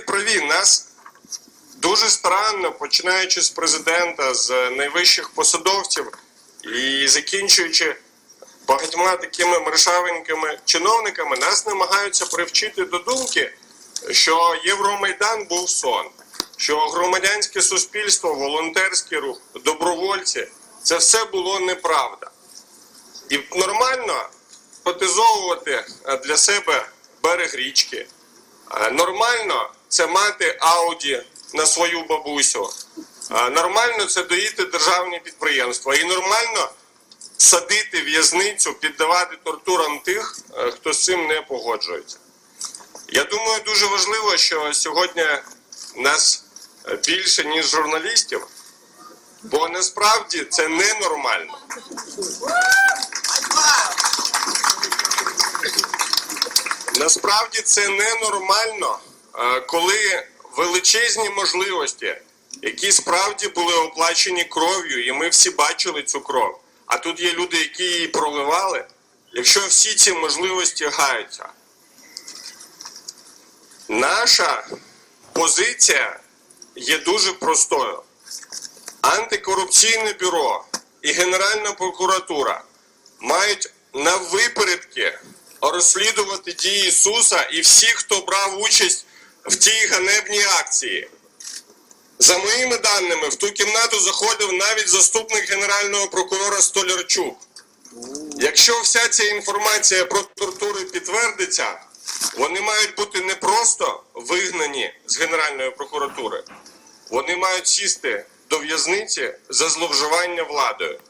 колеги праві, нас дуже странно, починаючи з президента, з найвищих посадовців і закінчуючи багатьма такими мершавенькими чиновниками, нас намагаються привчити до думки, що Євромайдан був сон, що громадянське суспільство, волонтерський рух, добровольці це все було неправда. І нормально потизовувати для себе берег річки. Нормально це мати Ауді на свою бабусю. Нормально це доїти державні підприємства. І нормально садити в'язницю, піддавати тортурам тих, е, хто з цим не погоджується. Я думаю, дуже важливо, що сьогодні нас е, більше, ніж журналістів, бо насправді це ненормально. Насправді це ненормально, коли величезні можливості, які справді були оплачені кров'ю, і ми всі бачили цю кров. А тут є люди, які її проливали. Якщо всі ці можливості гаються, наша позиція є дуже простою. Антикорупційне бюро і Генеральна прокуратура мають на випередки розслідувати дії Ісуса і всіх, хто брав участь в тій ганебній акції. За моїми даними, в ту кімнату заходив навіть заступник генерального прокурора Столярчук. Якщо вся ця інформація про тортури підтвердиться, вони мають бути не просто вигнані з Генеральної прокуратури, вони мають сісти до в'язниці за зловживання владою.